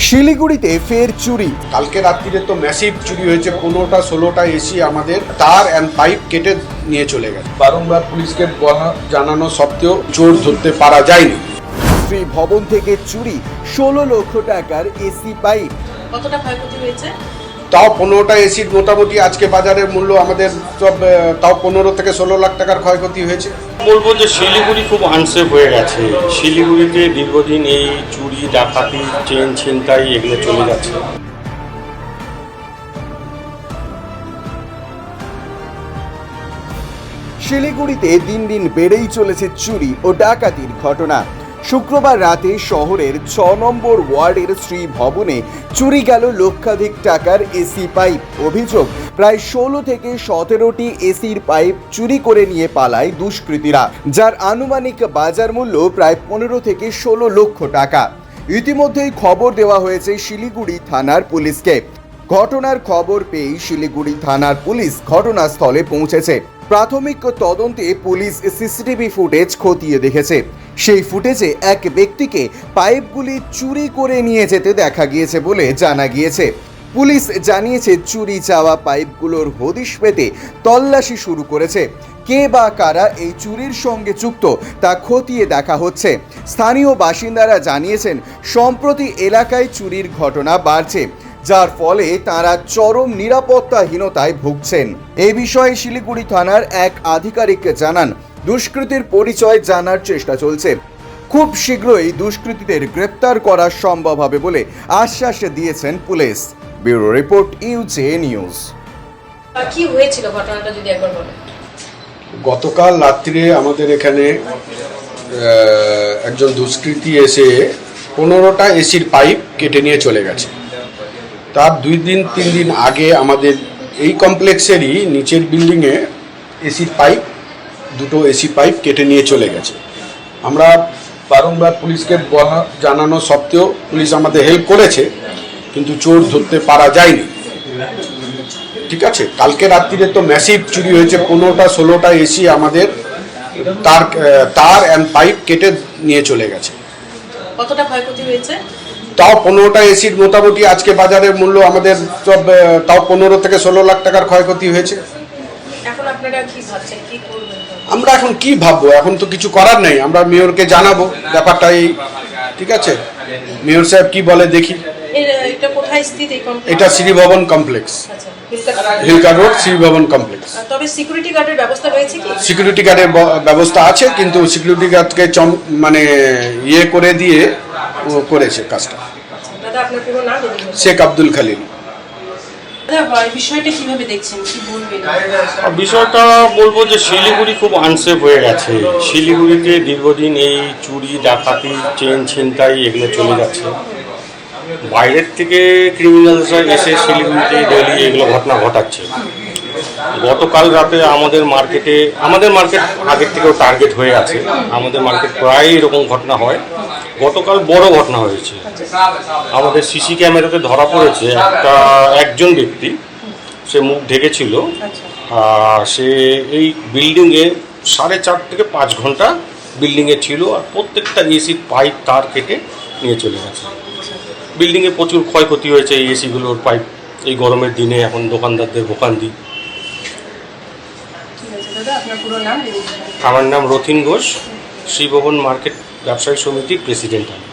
শিলিগুড়িতে ফের চুরি। কালকে রাত্রিরে তো ম্যাসিভ চুরি হয়েছে পনেরোটা ষোলোটা এসি আমাদের তার অ্যান্ড পাইপ কেটে নিয়ে চলে গেছে। বারংবার পুলিশকে বলা- জানানো সত্ত্বেও চোর ধরতে পারা যায়নি। শ্রী ভবন থেকে চুরি ষোলো লক্ষ টাকার এসি পাইপ কতটা ক্ষয়ক্ষতি হয়েছে? তাও পনেরোটা এসির মোটামুটি আজকে বাজারের মূল্য আমাদের সব তাও পনেরো থেকে ষোলো লাখ টাকার ক্ষয়ক্ষতি হয়েছে। বলব যে শিলিগুড়ি খুব আনসেফ হয়ে গেছে। শিলিগুড়িতে দীর্ঘদিন এই চুরি ডাকাতি চেন ছিনতাই এগুলো চলে যাচ্ছে। শিলিগুড়িতে দিন দিন বেড়েই চলেছে চুরি ও ডাকাতির ঘটনা। শুক্রবার রাতে শহরের ছ নম্বর ওয়ার্ডের শ্রী ভবনে চুরি গেল লক্ষাধিক টাকার এসি পাইপ। অভিযোগ, প্রায় ষোলো থেকে সতেরোটি এসির পাইপ চুরি করে নিয়ে পালায় দুষ্কৃতীরা, যার আনুমানিক বাজার মূল্য প্রায় পনেরো থেকে ষোলো লক্ষ টাকা। ইতিমধ্যেই খবর দেওয়া হয়েছে শিলিগুড়ি থানার পুলিশকে। ঘটনার খবর পেয়েই শিলিগুড়ি থানার পুলিশ ঘটনাস্থলে পৌঁছেছে। প্রাথমিক তদন্তে পুলিশ সিসিটিভি ফুটেজ খতিয়ে দেখেছে। সেই ফুটেজে এক ব্যক্তিকে পাইপগুলি চুরি করে নিয়ে যেতে দেখা গিয়েছে বলে জানা গিয়েছে। পুলিশ জানিয়েছে, চুরি যাওয়া পাইপগুলোর হদিশ পেতে তল্লাশি শুরু করেছে। কে বা কারা এই চুরির সঙ্গে যুক্ত তা খতিয়ে দেখা হচ্ছে। স্থানীয় বাসিন্দারা জানিয়েছেন, সম্প্রতি এলাকায় চুরির ঘটনা বাড়ছে। যার ফলে তারা চরম নিরাপত্তাহীনতায় ভুগছেন। এ বিষয়ে শিলিগুড়ি থানার এক আধিকারিককে জানান দুষ্কৃতীর পরিচয় জানার চেষ্টা চলছে। খুব শীঘ্রই দুষ্কৃতীদের গ্রেপ্তার করা সম্ভব হবে বলে আশ্বাস দিয়েছেন police. Bureau report U J news. কি হয়েছিল ঘটনাটা যদি একবার বলেন? গতকাল রাত্রে আমাদের এখানে একজন দুষ্কৃতী এসে পনেরোটা এসির পাইপ কেটে নিয়ে চলে গেছে। তার দুই দিন, তিন দিন আগে আমাদের এই কমপ্লেক্সেরই নিচের বিল্ডিংয়ে এসি পাইপ, দুটো এসি পাইপ কেটে নিয়ে চলে গেছে। আমরা বারংবার পুলিশকে বলা- জানানো সত্ত্বেও পুলিশ আমাদের হেল্প করেছে, কিন্তু চোর ধরতে পারা যায়নি। ঠিক আছে? কালকে রাত্রিরে তো ম্যাসিভ চুরি হয়েছে, পনেরোটা, ষোলোটা এসি আমাদের তার তার অ্যান্ড পাইপ কেটে নিয়ে চলে গেছে। কতটা ক্ষয়ক্ষতি হয়েছে? তাও পনেরোটা এসির মোটামুটি আজকে বাজারের মূল্য আমাদের সব তাও পনেরো থেকে ষোলো লাখ টাকার ক্ষয়ক্ষতি হয়েছে। আমরা এখন কি ভাববো? এখন তো কিছু করার নেই। আমরা মেয়রকে জানাব ব্যাপারটা এই ঠিক আছে? মেয়র সাহেব কি বলে দেখি। এটা? এটা Shribhavan complex Hill Cart- road Shribhavan complex তবে সিকিউরিটি গার্ডের ব্যবস্থা রয়েছে কি? সিকিউরিটি গার্ডের ব্যবস্থা আছে কিন্তু সিকিউরিটি গার্ডকে মানে ইয়ে করে দিয়ে ও করেছে কাজটা। শেখ আব্দুল খালিল। বিষয়টা কীভাবে দেখছেন? কি বলবেন? আর বিষয়টা বলব যে শিলিগুড়ি খুব আনসেফ হয়ে গেছে। শিলিগুড়িতে দীর্ঘদিন এই চুরি ডাকাতি চেন ছিনতাই এগুলো চলে যাচ্ছে। বাইরের থেকে ক্রিমিনালসরা এসে শিলিগুড়িতে ডেলি এগুলো ঘটনা ঘটাচ্ছে। গতকাল রাতে আমাদের মার্কেটে আমাদের মার্কেট আগের থেকেও টার্গেট হয়ে আছে। আমাদের মার্কেট প্রায় এরকম ঘটনা হয়। গতকাল বড় ঘটনা হয়েছে। আমাদের সিসি ক্যামেরাতে ধরা পড়েছে একটা একজন ব্যক্তি সে মুখ ঢেকেছিল। আর সে এই বিল্ডিংয়ে সাড়ে চার থেকে পাঁচ ঘণ্টা বিল্ডিংয়ে ছিল আর প্রত্যেকটা এসির পাইপ তার কেটে নিয়ে চলে গেছে। বিল্ডিংয়ে প্রচুর ক্ষয়ক্ষতি হয়েছে এই এসিগুলোর পাইপ। এই গরমের দিনে এখন দোকানদারদের নাম? যদি আমার নাম রথিন ঘোষ শ্রীভবন মার্কেট ব্যবসায়ী সমিতির প্রেসিডেন্ট আমি